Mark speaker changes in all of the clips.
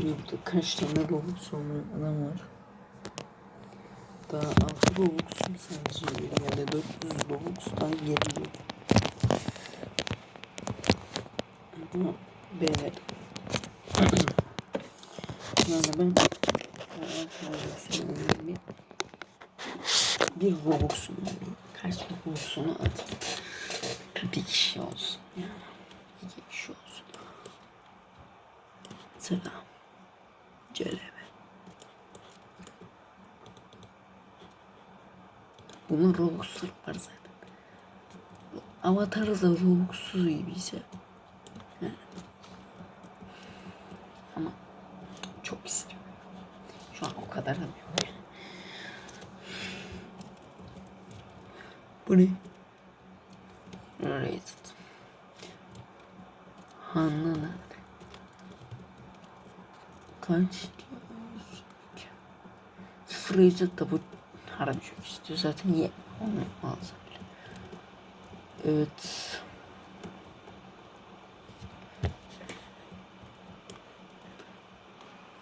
Speaker 1: Şimdi burada kaç tane Robux olmayan adam var. Daha 6 Robux'um sadece yani 400 Robux'tan geliyor. Ama böyle yani ben bir, bir Robux'um. Kaç Robux'unu atayım. Bir kişi olsun yani. İki kişi olsun. Selam. Celebe. Bunun Robux'ları var zaten. Avatarı da Robux'suz gibiyse. Ama çok istiyorum. Şu an o kadar da yok. Bu ne? Rated. Nerede? Kaç? Sıfır rated da bu harbi çok istiyor. Zaten ye. Onu alsam. Evet.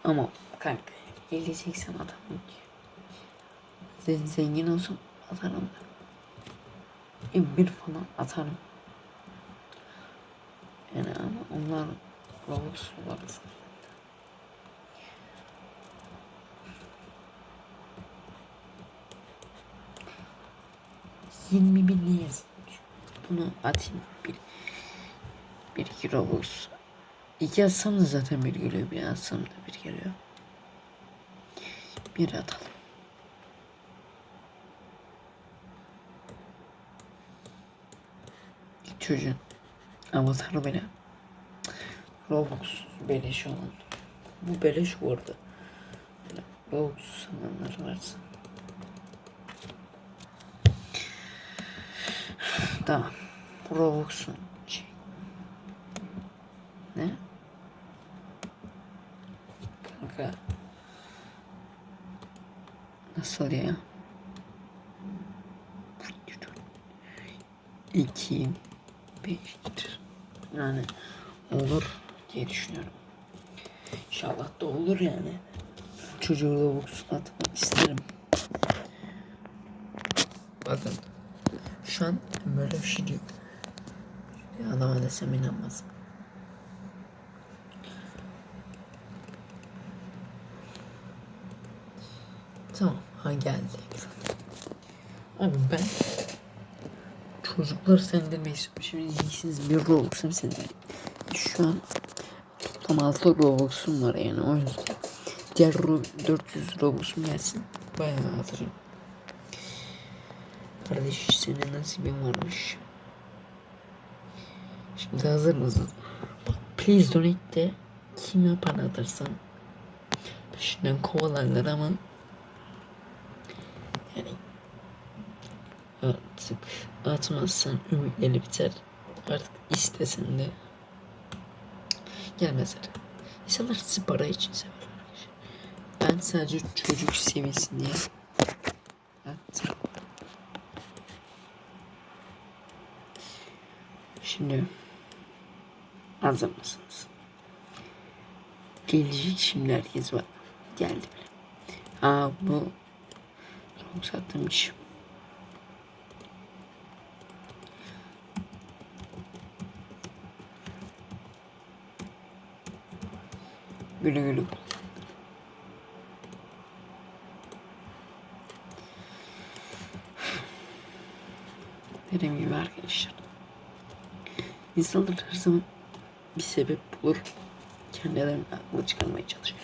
Speaker 1: Ama kanka 50-80 adam Zen- zengin olsun atarım bir falan atarım. Yani ama onlar Robux olarak Yirmi bin ne? Bunu atayım. Bir, bir iki Robux. İki atsam da zaten bir geliyor. Bir atsam da bir geliyor. Bir atalım. Çocuğun avatarı bile Robux beleş olan. Bu beleş bu arada. Böyle Robux sananlar varsa. Tamam. Robux'un şey. Ne? Kanka. Nasıl ya? İki, beştir. Yani olur diye düşünüyorum. İnşallah da olur yani. Çocuğu Robux atmak isterim. Bakın. Şu an böyle bir şey diyor. Adama desem inanmaz. Tamam. Ha geldi. Abi ben çocukları sendirmeyi istiyorum. Şimdi diyeceksiniz bir Robux'um sendirmeyi. Şu an toplam 6 Robux'um var yani o yüzden. Diğer Ro 400 Robux'um gelsin. Bayağı atacağım. Kardeş senin nasibin varmış. Şimdi hazır mısın? Please donate de kime para atarsan peşinden kovalarlar ama yani artık atmazsan ümitleri biter. Artık istesen de gelmezler. İnsanlar sizi para için sever. Ben sadece çocuk seviyesinde attım. Şimdi hazır mısınız? Gelecek şimdi herkes var. Geldi bile. Aa bu çok sattığım iş. Güle güle. Dediğim gibi arkadaşlar. İnsanlar her zaman bir sebep bulur. Kendilerini aklı çıkarmaya çalışır.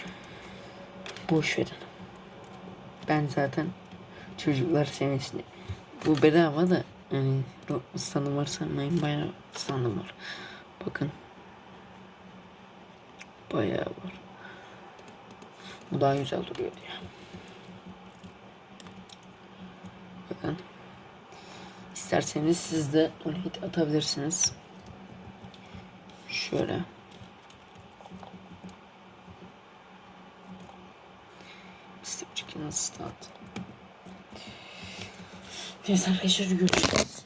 Speaker 1: Boş verin. Ben zaten çocuklar seviyesinde. Bu bedava da yani standım var sanmayın bayağı standım var. Bakın. Bayağı var. Bu daha güzel duruyor diye. Bakın. İsterseniz siz de donate atabilirsiniz. Şöyle. Step Chicken Start. Neyse arkadaşlar görüşürüz.